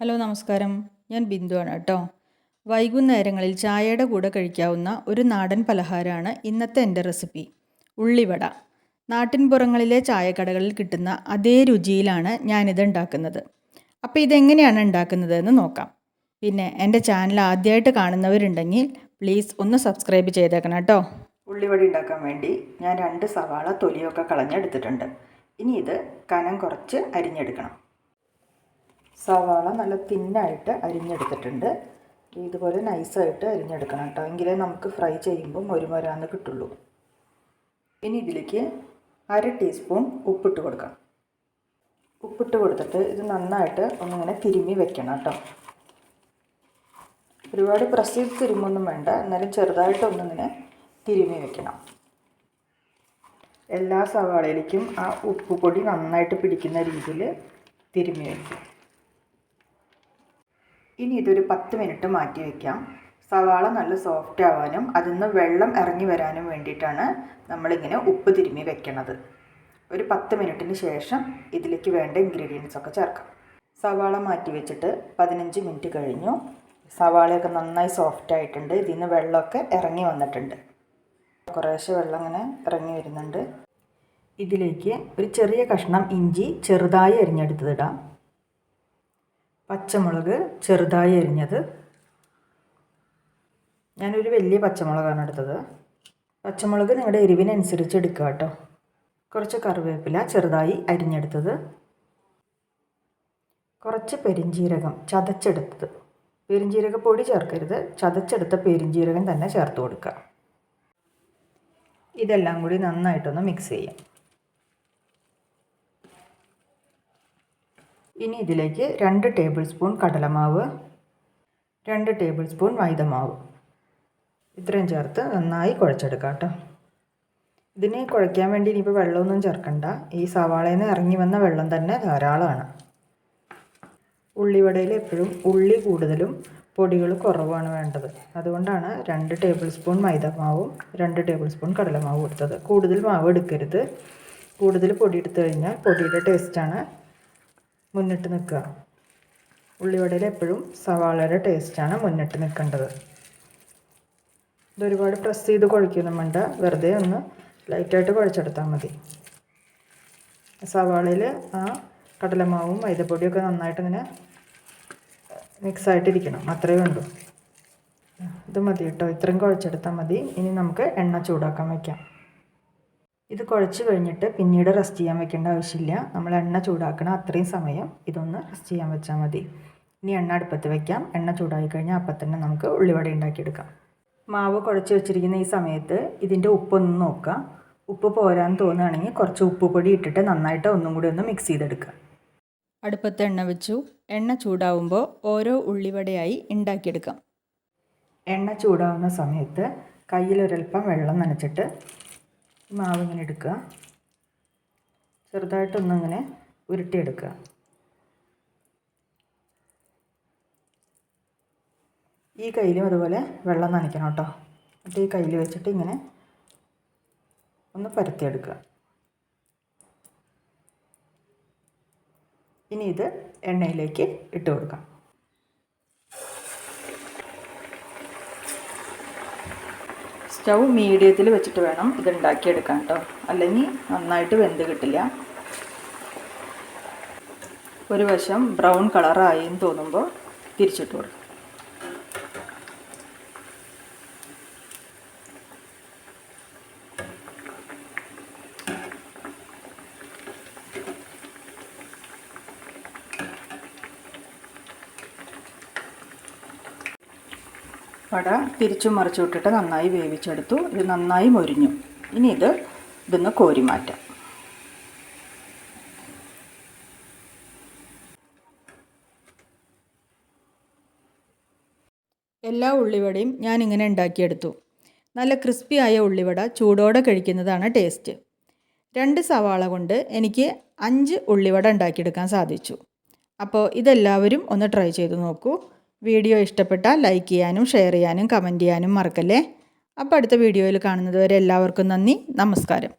Hello നമസ്കാരം. ഞാൻ ബിന്ദുവാണ് കേട്ടോ. വൈകുന്നേരങ്ങളിൽ ചായയുടെ കൂടെ കഴിക്കാവുന്ന ഒരു നാടൻ പലഹാരമാണ് ഇന്നത്തെ എന്റെ റെസിപ്പി ഉള്ളിവട. നാട്ടിൻപുറങ്ങളിലെ ചായക്കടകളിൽ കിട്ടുന്ന അതേ രുചിയിലാണ് ഞാനിത് ഉണ്ടാക്കുന്നത്. അപ്പോൾ ഇതെങ്ങനെയാണ് ഉണ്ടാക്കുന്നത് എന്ന് നോക്കാം. പിന്നെ എന്റെ ചാനൽ ആദ്യമായിട്ട് കാണുന്നവരുണ്ടെങ്കിൽ പ്ലീസ് ഒന്ന് സബ്സ്ക്രൈബ് ചെയ്തേക്കണം കേട്ടോ. ഉള്ളിവട ഉണ്ടാക്കാൻ വേണ്ടി ഞാൻ രണ്ട് സവാള തൊലിയൊക്കെ കളഞ്ഞെടുത്തിട്ടുണ്ട്. ഇനി ഇത് കനം കുറച്ച് അരിഞ്ഞെടുക്കണം. സവാള നല്ല തിന്നായിട്ട് അരിഞ്ഞെടുത്തിട്ടുണ്ട്. ഇതുപോലെ നൈസായിട്ട് അരിഞ്ഞെടുക്കണം കേട്ടോ. എങ്കിലേ നമുക്ക് ഫ്രൈ ചെയ്യുമ്പം ഒരുമരാന്ന് കിട്ടുള്ളൂ. ഇനി ഇതിലേക്ക് അര ടീസ്പൂൺ ഉപ്പിട്ട് കൊടുക്കാം. ഉപ്പിട്ട് കൊടുത്തിട്ട് ഇത് നന്നായിട്ട് ഒന്നിങ്ങനെ തിരുമ്മി വെക്കണം കേട്ടോ. ഒരുപാട് പ്രസ് ചെയ്ത് തിരുമൊന്നും വേണ്ട. എന്നാലും ചെറുതായിട്ടൊന്നിങ്ങനെ തിരുമ്മി വെക്കണം. എല്ലാ സവാളയിലേക്കും ആ ഉപ്പ് പൊടി നന്നായിട്ട് പിടിക്കുന്ന രീതിയിൽ തിരുമ്മി വയ്ക്കും ഇനി ഇതൊരു പത്ത് മിനിറ്റ് മാറ്റി വയ്ക്കാം സവാള നല്ല സോഫ്റ്റ് ആവാനും അതിൽ നിന്ന് വെള്ളം ഇറങ്ങി വരാനും വേണ്ടിയിട്ടാണ് നമ്മളിങ്ങനെ ഉപ്പ് തിരുമ്മി വെക്കണത്. ഒരു പത്ത് മിനിറ്റിന് ശേഷം ഇതിലേക്ക് വേണ്ട ഇൻഗ്രീഡിയൻസ് ഒക്കെ ചേർക്കാം. സവാള മാറ്റി വെച്ചിട്ട് പതിനഞ്ച് മിനിറ്റ് കഴിഞ്ഞു. സവാളയൊക്കെ നന്നായി സോഫ്റ്റ് ആയിട്ടുണ്ട്. ഇതിൽ നിന്ന് വെള്ളമൊക്കെ ഇറങ്ങി വന്നിട്ടുണ്ട്. കുറേശ്ശെ വെള്ളം ഇങ്ങനെ ഇറങ്ങി വരുന്നുണ്ട്. ഇതിലേക്ക് ഒരു ചെറിയ കഷ്ണം ഇഞ്ചി ചെറുതായി അരിഞ്ഞെടുത്തതിടാം പച്ചമുളക് ചെറുതായി അരിഞ്ഞത്. ഞാനൊരു വലിയ പച്ചമുളകാണ് എടുത്തത്. പച്ചമുളക് നിങ്ങളുടെ എരിവിനനുസരിച്ച് എടുക്കുക കേട്ടോ. കുറച്ച് കറിവേപ്പില ചെറുതായി അരിഞ്ഞെടുത്തത്. കുറച്ച് പെരിഞ്ചീരകം ചതച്ചെടുത്തത്. പെരിഞ്ചീരക പൊടി ചേർക്കരുത്. ചതച്ചെടുത്ത പെരിഞ്ചീരകം തന്നെ ചേർത്ത് കൊടുക്കുക. ഇതെല്ലാം കൂടി നന്നായിട്ടൊന്ന് മിക്സ് ചെയ്യാം. ഇനി ഇതിലേക്ക് രണ്ട് ടേബിൾ സ്പൂൺ കടലമാവ് രണ്ട് ടേബിൾ സ്പൂൺ മൈദമാവ്. ഇത്രയും ചേർത്ത് നന്നായി കുഴച്ചെടുക്കാം കേട്ടോ. ഇതിന് കുഴയ്ക്കാൻ വേണ്ടി ഇനിയിപ്പോൾ വെള്ളമൊന്നും ചേർക്കണ്ട. ഈ സവാളയിൽ നിന്ന് ഇറങ്ങി വന്ന വെള്ളം തന്നെ ധാരാളമാണ്. ഉള്ളിവടയിൽ എപ്പോഴും ഉള്ളി കൂടുതലും പൊടികൾ കുറവാണ് വേണ്ടത്. അതുകൊണ്ടാണ് രണ്ട് ടേബിൾ സ്പൂൺ മൈദമാവും രണ്ട് ടേബിൾ സ്പൂൺ കടലമാവും എടുത്തത്. കൂടുതൽ മാവ് എടുക്കരുത്. കൂടുതൽ പൊടി എടുത്തു കഴിഞ്ഞാൽ പൊടിയുടെ ടേസ്റ്റാണ് മുന്നിട്ട് നിൽക്കുക. ഉള്ളിവടയിൽ എപ്പോഴും സവാളയുടെ ടേസ്റ്റാണ് മുന്നിട്ട് നിൽക്കേണ്ടത്. ഇതൊരുപാട് പ്രസ് ചെയ്ത് കുഴക്കൊന്നും വേണ്ട വെറുതെ ഒന്ന് ലൈറ്റായിട്ട് കുഴച്ചെടുത്താൽ മതി. സവാളയിൽ ആ കടലമാവും മൈദപ്പൊടിയൊക്കെ നന്നായിട്ട് ഇങ്ങനെ മിക്സായിട്ടിരിക്കണം അത്രയേ ഉള്ളൂ. ഇത് മതി കേട്ടോ ഇത്രയും കുഴച്ചെടുത്താൽ മതി. ഇനി നമുക്ക് എണ്ണ ചൂടാക്കാൻ വയ്ക്കാം ഇത് കുഴച്ച് കഴിഞ്ഞിട്ട് പിന്നീട് റെസ്റ്റ് ചെയ്യാൻ വെക്കേണ്ട ആവശ്യമില്ല. നമ്മൾ എണ്ണ ചൂടാക്കണം അത്രയും സമയം. ഇതൊന്ന് റെസ്റ്റ് ചെയ്യാൻ വെച്ചാൽ മതി. ഇനി എണ്ണ അടുപ്പത്ത് വെക്കാം. എണ്ണ ചൂടായി കഴിഞ്ഞാൽ അപ്പം തന്നെ നമുക്ക് ഉള്ളിവട ഉണ്ടാക്കിയെടുക്കാം. മാവ് കുഴച്ച് വെച്ചിരിക്കുന്ന ഈ സമയത്ത് ഇതിന്റെ ഉപ്പൊന്ന് നോക്കുക. ഉപ്പ് പോരാൻ തോന്നുകയാണെങ്കിൽ കുറച്ച് ഉപ്പ് പൊടി ഇട്ടിട്ട് നന്നായിട്ട് ഒന്നും കൂടി ഒന്ന് മിക്സ് ചെയ്തെടുക്കുക. അടുപ്പത്ത് എണ്ണ വെച്ചു. എണ്ണ ചൂടാവുമ്പോൾ ഓരോ ഉള്ളിവടയായി ഉണ്ടാക്കിയെടുക്കാം. എണ്ണ ചൂടാവുന്ന സമയത്ത് കയ്യിലൊരൽപ്പം വെള്ളം നനച്ചിട്ട് മാവ് ഇങ്ങനെ എടുക്കുക. ചെറുതായിട്ടൊന്നിങ്ങനെ ഉരുട്ടിയെടുക്കുക. ഈ കയ്യിലും അതുപോലെ വെള്ളം നനയ്ക്കണം കേട്ടോ. എന്നിട്ട് ഈ കയ്യിൽ വെച്ചിട്ട് ഇങ്ങനെ ഒന്ന് പരത്തിയെടുക്കുക. ഇനി ഇത് എണ്ണയിലേക്ക് ഇട്ട് കൊടുക്കാം. സ്റ്റൗ മീഡിയത്തിൽ വെച്ചിട്ട് വേണം ഇത് ഉണ്ടാക്കിയെടുക്കാൻ കേട്ടോ അല്ലെങ്കിൽ നന്നായിട്ട് വെന്ത് കിട്ടില്ല. ഒരു വശം ബ്രൗൺ കളറായി എന്ന് തോന്നുമ്പോൾ തിരിച്ചിട്ട് കൊടുക്കും. വട തിരിച്ചും മറിച്ചു വിട്ടിട്ട് നന്നായി വേവിച്ചെടുത്തു. ഇത് നന്നായി മൊരിഞ്ഞു. ഇനി ഇത് ഇതൊന്ന് കോരി മാറ്റാം. എല്ലാ ഉള്ളിവടയും ഞാനിങ്ങനെ ഉണ്ടാക്കിയെടുത്തു. നല്ല ക്രിസ്പി ആയ ഉള്ളിവട ചൂടോടെ കഴിക്കുന്നതാണ് ടേസ്റ്റ്. രണ്ട് സവാള കൊണ്ട് എനിക്ക് അഞ്ച് ഉള്ളിവട ഉണ്ടാക്കിയെടുക്കാൻ സാധിച്ചു. അപ്പോൾ ഇതെല്ലാവരും ഒന്ന് ട്രൈ ചെയ്ത് നോക്കൂ. വീഡിയോ ഇഷ്ടപ്പെട്ടാൽ ലൈക്ക് ചെയ്യാനും ഷെയർ ചെയ്യാനും കമന്റ് ചെയ്യാനും മറക്കല്ലേ? അപ്പോൾ അടുത്ത വീഡിയോയിൽ കാണുന്നത് വരെ എല്ലാവർക്കും നന്ദി. നമസ്കാരം.